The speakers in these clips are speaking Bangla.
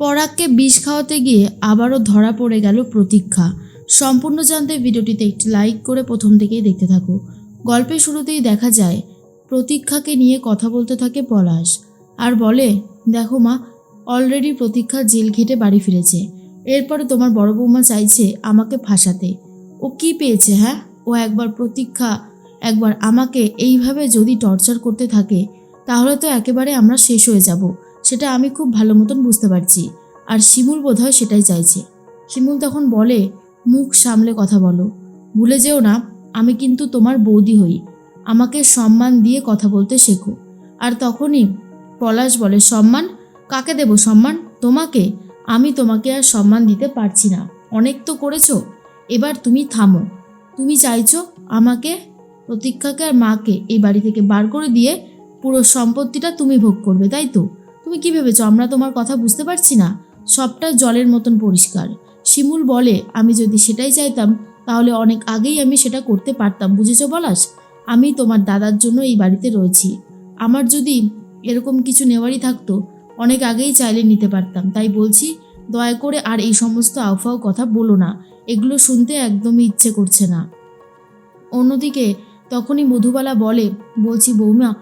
পরাগকে বিষ খাওয়াতে গিয়ে আবারও ধরা পড়ে গেল প্রতীক্ষা। সম্পূর্ণ জানতে ভিডিওটিতে একটি লাইক করে প্রথম থেকেই দেখতে থাকো। গল্পের শুরুতেই দেখা যায়, প্রতীক্ষাকে নিয়ে কথা বলতে থাকে পলাশ। আর বলে, দেখো মা অলরেডি প্রতীক্ষা জেল ঘেটে বাড়ি ফিরেছে। এরপরে তোমার বড় বৌমা চাইছে আমাকে ফাঁসাতে। ও কি পেয়েছে হ্যাঁ? ও একবার প্রতীক্ষা, একবার আমাকে এইভাবে যদি টর্চার করতে থাকে, তাহলে তো একেবারে আমরা শেষ হয়ে যাব। সেটা আমি খুব ভালো মতন বুঝতে পারছি। আর শিমুল বোধহয় সেটাই চাইছে। শিমুল তখন বলে, মুখ সামলে কথা বলো। ভুলে যেও না, আমি কিন্তু তোমার বৌদি হই। আমাকে সম্মান দিয়ে কথা বলতে শেখো। আর তখনই পলাশ বলে, সম্মান? কাকে দেব সম্মান? তোমাকে? আমি তোমাকে আর সম্মান দিতে পারছি না। অনেক তো করেছ। এবার তুমি থামো। তুমি চাইছো আমাকে, প্রতীক্ষাকে আর মাকে এই বাড়ি থেকে বার করে দিয়ে পুরো সম্পত্তিটা তুমি ভোগ করবে, তাই তো? তুমি কি ভেবেছো? আমরা তোমার কথা বুঝতে পারছি না। সবটা জলের মতন পরিষ্কার। শিমুল বলে, আমি যদি সেটাই চাইতাম, তাহলে অনেক আগেই আমি সেটা করতে পারতাম, বুঝেছ বলাস আমি তোমার দাদার জন্য এই বাড়িতে রয়েছি। আমার যদি এরকম কিছু নেওয়ারই থাকতো, অনেক আগেই চাইলে নিতে পারতাম। তাই বলছি, দয়া করে আর এই সমস্ত আউফাও কথা বলো না। এগুলো শুনতে একদমই ইচ্ছে করছে না। অন্যদিকে তখনই মধুবালা বলে, বলছি বৌমা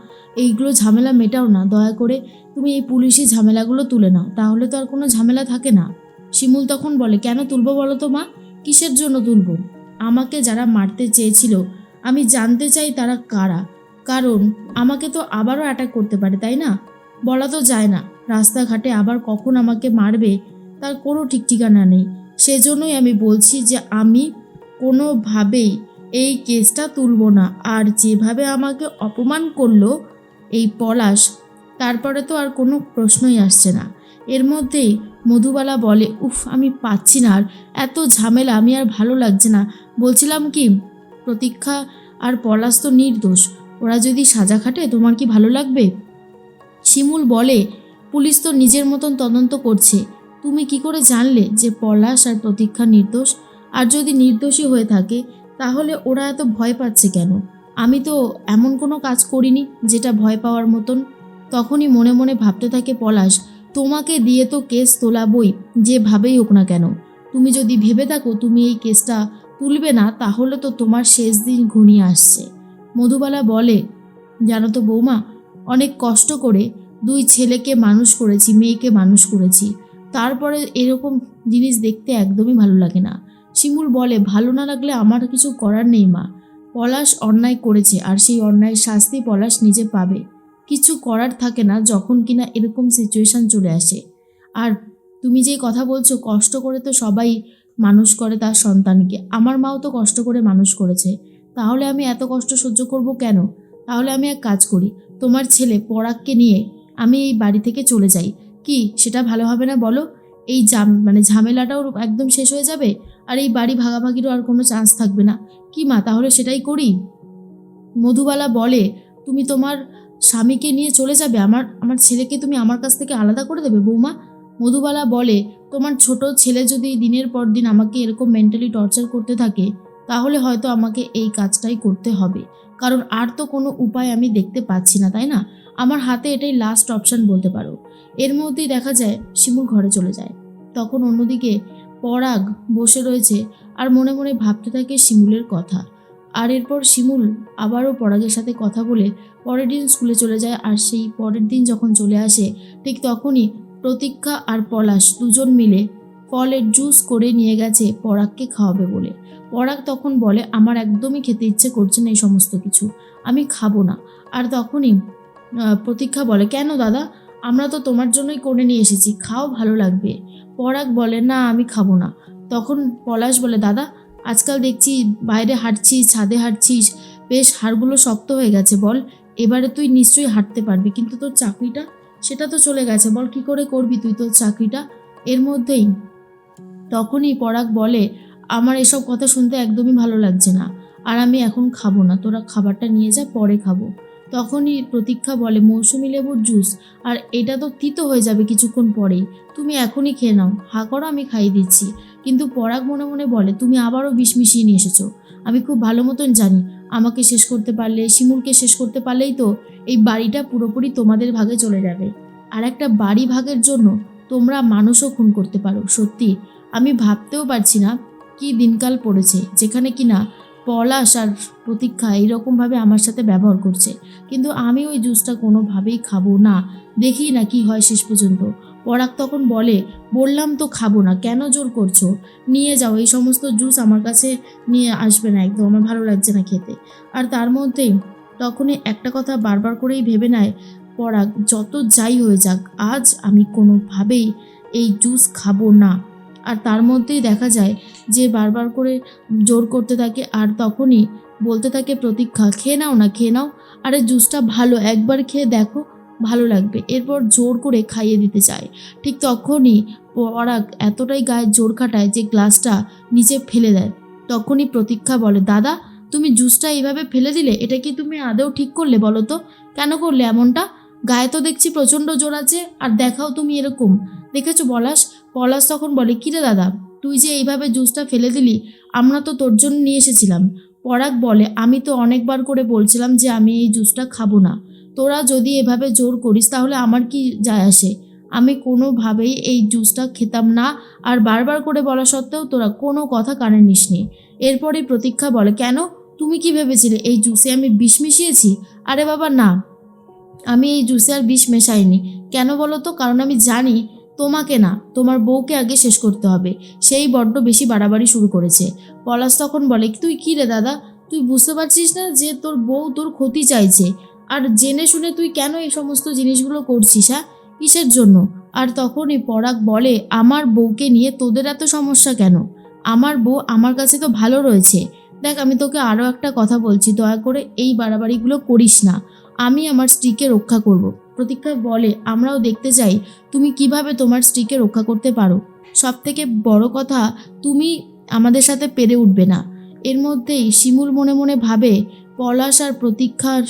এইগুলো ঝামেলা মেটাও না। দয়া করে তুমি এই পুলিশি ঝামেলাগুলো তুলে নাও। তাহলে তো আর কোনো ঝামেলা থাকে না। শিমুল তখন বলে, কেন তুলবো বলো তো মা? কিসের জন্য তুলবো? আমাকে যারা মারতে চেয়েছিল, আমি জানতে চাই তারা কারা। কারণ আমাকে তো আবারও অ্যাটাক করতে পারে, তাই না? বলা তো যায় না, রাস্তাঘাটে আবার কখন আমাকে মারবে, তার কোনো ঠিক ঠিকানা নেই। সেজন্যই আমি বলছি যে আমি কোনোভাবেই এই কেসটা তুলব না। আর যেভাবে আমাকে অপমান করল এই পলাশ, তারপরে তো আর কোনো প্রশ্নই আসছে না। এর মধ্যেই মধুবালা বলে, উফ, আমি পাচ্ছি না আর, এত ঝামেলা, আমি আর ভালো লাগছে না। বলছিলাম কি, প্রতীক্ষা আর পলাশ তো নির্দোষ, ওরা যদি সাজা খাটে, তোমার কি ভালো লাগবে? শিমুল বলে, পুলিশ তো নিজের মতন তদন্ত করছে, তুমি কি করে জানলে যে পলাশ আর প্রতীক্ষা নির্দোষ? আর যদি নির্দোষী হয়ে থাকে, তাহলে ওরা এত ভয় পাচ্ছে কেন? আমি তো এমন কোনো কাজ করিনি যেটা ভয় পাওয়ার মতন। তখনই মনে মনে ভাবতে থাকে পলাশ, তোমাকে দিয়ে তো কেস তোলাবই যেভাবেই হোক না কেন। তুমি যদি ভেবে থাকো তুমি এই কেসটা তুলবে না, তাহলে তো তোমার শেষ দিন ঘনিয়ে আসছে। মধুবালা বলে, জানো তো বৌমা, অনেক কষ্ট করে দুই ছেলেকে মানুষ করেছি, মেয়েকে মানুষ করেছি। তারপরে এরকম জিনিস দেখতে একদমই ভালো লাগে না। শিমুল বলে, ভালো না লাগলে আমার কিছু করার নেই মা। পলাশ অন্যায় করেছে আর সেই অন্যায়ের শাস্তি পলাশ নিজে পাবে। কিছু করার থাকে না যখন কিনা এরকম সিচুয়েশান চলে আসে। আর তুমি যেই কথা বলছো, কষ্ট করে তো সবাই মানুষ করে তার সন্তানকে। আমার মাও তো কষ্ট করে মানুষ করেছে। তাহলে আমি এত কষ্ট সহ্য করব কেন? তাহলে আমি এক কাজ করি, তোমার ছেলে পরাগকে নিয়ে আমি এই বাড়ি থেকে চলে যাই। কি, সেটা ভালো হবে না বলো? এই জাম মানে ঝামেলাটাও একদম শেষ হয়ে যাবে? আর এই বাড়ি ভাগাভাগিরও আর কোনো চান্স থাকবে না। কি মা, তাহলে সেটাই করি? মধুবালা বলে, তুমি তোমার স্বামীকে নিয়ে চলে যাবে, আমার আমার ছেলেকে তুমি আমার কাছ থেকে আলাদা করে দেবে, বৌমা? মধুবালা বলে, তোমার ছোট ছেলে যদি দিনের পর দিন আমাকে এরকম মেন্টালি টর্চার করতে থাকে, তাহলে হয়তো আমাকে এই কাজটাই করতে হবে। কারণ আর তো কোনো উপায় আমি দেখতে পাচ্ছি না, তাই না? আমার হাতে এটাই লাস্ট অপশান বলতে পারো। এর মধ্যেই দেখা যায় শিমুল ঘরে চলে যায়। তখন অন্যদিকে পরাগ বসে রয়েছে আর মনে মনে ভাবতে থাকে শিমুলের কথা। আর এরপর শিমুল আবারও পরাগের সাথে কথা বলে পরের দিন স্কুলে চলে যায় আর সেই পরের দিন যখন চলে আসে, ঠিক তখনই প্রতীক্ষা আর পলাশ দুজন মিলে ফলের জুস করে নিয়ে গেছে পরাগকে খাওয়াবে বলে। পরাগ তখন বলে, আমার একদমই খেতে ইচ্ছে করছে না এই সমস্ত কিছু। আমি খাব না। আর তখনই প্রতীক্ষা বলে, কেন দাদা? আমরা তো তোমার জন্যই করে নিয়ে এসেছি, খাও, ভালো লাগবে। পরাগ বলে, না, আমি খাব না। তখন পলাশ বলে, দাদা, আজকাল দেখছি বাইরে হাঁটছিস, ছাদে হাঁটছিস, বেশ হাড়গুলো শক্ত হয়ে গেছে, বল। এবারে তুই নিশ্চয়ই হাঁটতে পারবি, কিন্তু তোর চাকরিটা? সেটা তো চলে গেছে, বল, কি করে করবি তুই তোর চাকরিটা? এর মধ্যেই। তখনই পরাগ বলে, আমার এসব কথা শুনতে একদমই ভালো লাগছে না। আর আমি এখন খাব না, তোরা খাবারটা নিয়ে যা, পরে খাব। তখনই প্রতীক্ষা বলে মৌসুমি লেবুর জুস, আর এটা তো তিতো হয়ে যাবে কিছুক্ষণ পরেই। তুমি এখনই খেয়ে নাও। হা করো, আমি খাইয়ে দিচ্ছি। কিন্তু পরাগ মনে মনে বলে, তুমি আবারও বিষ মিশিয়ে নিয়ে এসেছ। আমি খুব ভালো মতন জানি। আমাকে শেষ করতে পারলে, শিমুলকে শেষ করতে পারলেই তো এই বাড়িটা পুরোপুরি তোমাদের ভাগে চলে যাবে। আর একটা বাড়ি ভাগের জন্য তোমরা মানুষও খুন করতে পারো, সত্যি। আমি ভাবতেও পারছি না কি দিনকাল পড়েছে, যেখানে কিনা পলাশ আর প্রতীক্ষা এইরকমভাবে আমার সাথে ব্যবহার করছে। কিন্তু আমি ওই জুসটা কোনোভাবেই খাব না। দেখি না কি হয় শেষ পর্যন্ত। পরাগ তখন বলে, বললাম তো খাব না, কেন জোর করছ? নিয়ে যাও, এই সমস্ত জুস আমার কাছে নিয়ে আসবে না একদম, আমার ভালো লাগছে না খেতে। আর তার মধ্যেই তখনই একটা কথা বারবার করেই ভেবে নেয় পরাগ, যত যাই হয়ে যাক, আজ আমি কোনোভাবেই এই জুস খাব না। আর তার মধ্যেই দেখা যায় যে বারবার করে জোর করতে থাকে আর তখনই বলতে থাকে, প্রতীক্ষা, খেয়ে নাও না, খেয়ে নাও। আরে, জুসটা ভালো, একবার খেয়ে দেখো, ভালো লাগবে। এরপর জোর করে খাইয়ে দিতে চায়। ঠিক তখনই পরাগ এতটাই গায়ে জোর খাটায় যে গ্লাসটা নিচে ফেলে দেয়। তখনই প্রতীক্ষা বলে, দাদা, তুমি জুসটা এইভাবে ফেলে দিলে, এটা কি তুমি আদৌ ঠিক করলে বলো তো? কেন করলে এমনটা? গায়ে তো দেখছি প্রচণ্ড জোর আছে, আর দেখাও তুমি এরকম। দেখেছ পলাশ পলাশ তখন বলে, কিরে দাদা, তুই যে এইভাবে জুসটা ফেলে দিলি, আমরা তো তোর জন্য নিয়ে এসেছিলাম। পরাগ বলে, আমি তো অনেকবার করে বলছিলাম যে আমি এই জুসটা খাব না। তোরা যদি এভাবে জোর করিস তাহলে আমার কি যায় আসে? আমি কোনোভাবেই এই জুসটা খেতাম না। আর বারবার করে বলা সত্ত্বেও তোরা কোনো কথা কানে নিসনি। এরপরে প্রতীক্ষা বলে, কেন? তুমি কি ভেবেছিলে এই জুসে আমি বিষ মিশিয়েছি? আরে বাবা, না। আমি এই জুসে আর বিষ মেশাইনি। কেন বলো তো? কারণ আমি জানি তোমাকে না, তোমার বউকে আগে শেষ করতে হবে। সেই বড্ড বেশি বাড়াবাড়ি শুরু করেছে। পলাশ তখন বলে, তুই কী রে দাদা? তুই বুঝতে পারছিস না যে তোর বউ তোর ক্ষতি চাইছে। আর জেনে শুনে তুই কেন এই সমস্ত জিনিসগুলো করছিস হ্যাঁ? কিসের জন্য? আর তখনই পরাগ বলে, আমার বউকে নিয়ে তোদের এত সমস্যা কেন? আমার বউ আমার কাছে তো ভালো রয়েছে। দেখ, আমি তোকে আরও একটা কথা বলছি। দয়া করে এই বাড়াবাড়িগুলো করিস না। আমি আমার স্ত্রীকে রক্ষা করব। প্রতীক্ষা বলে, আমরাও দেখতে চাই তুমি কীভাবে তোমার স্ত্রীকে রক্ষা করতে পারো। সব থেকে বড় কথা, তুমি আমাদের সাথে পেরে উঠবে না। এর মধ্যেই শিমুল মনে মনে ভাবে, পলাশ আর প্রতীক্ষার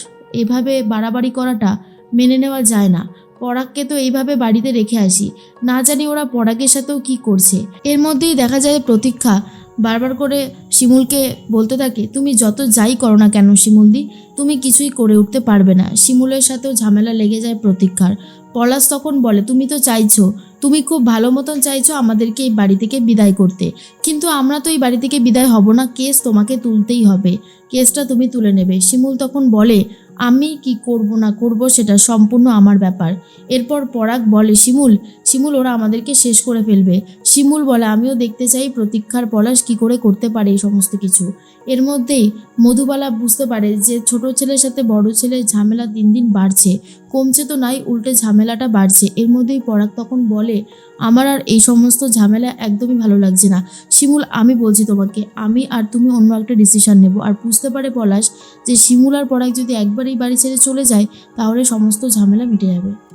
এভাবে বাড়াবাড়ি করাটা মেনে নেওয়া যায় না। পরাগকে তো এইভাবে বাড়িতে রেখে আসি, না জানি ওরা পরাগের সাথেও কি করছে। এর মধ্যেই দেখা যায় প্রতীক্ষা বারবার করে শিমুলকে বলতে থাকে, তুমি যত যাই করো না কেন শিমুলদি, তুমি কিছুই করে উঠতে পারবে না। শিমুলের সাথেও ঝামেলা লেগে যায় প্রতীক্ষার। পলাশ তখন বলে, তুমি তো চাইছো, তুমি খুব ভালো মতন চাইছো আমাদেরকে এই বাড়ি থেকে বিদায় করতে। কিন্তু আমরা তো এই বাড়ি থেকে বিদায় হব না, কেস তোমাকে তুলতেই হবে। কেসটা তুমি তুলে নেবে। শিমুল তখন বলে আমি কি করব না করব সেটা সম্পূর্ণ আমার ব্যাপার। এরপর পরাগ বলে, শিমুল শিমুল, ওরা আমাদেরকে শেষ করে ফেলবে। শিমুল বলে, আমিও দেখতে চাই প্রতীক্ষার পলাশ কি করে করতে পারে এই সমস্ত কিছু। এর মধ্যেই মধুবালা বুঝতে পারে যে ছোট ছেলের সাথে বড় ছেলের ঝামেলা দিন দিন বাড়ছে। কমছে তো নাই, উল্টে ঝামেলাটা বাড়ছে। এর মধ্যেই পরাগ তখন বলে, আমার আর এই সমস্ত ঝামেলা একদমই ভালো লাগছে না। শিমুল, আমি বলছি তোমাকে, আমি আর তুমি অন্য একটা ডিসিশন নেব। আর বুঝতে পারে পলাশ যে শিমুল আর পরাগ যদি একবার এই বাড়ি ছেড়ে চলে যায়, তাহলে সমস্ত ঝামেলা মিটে যাবে।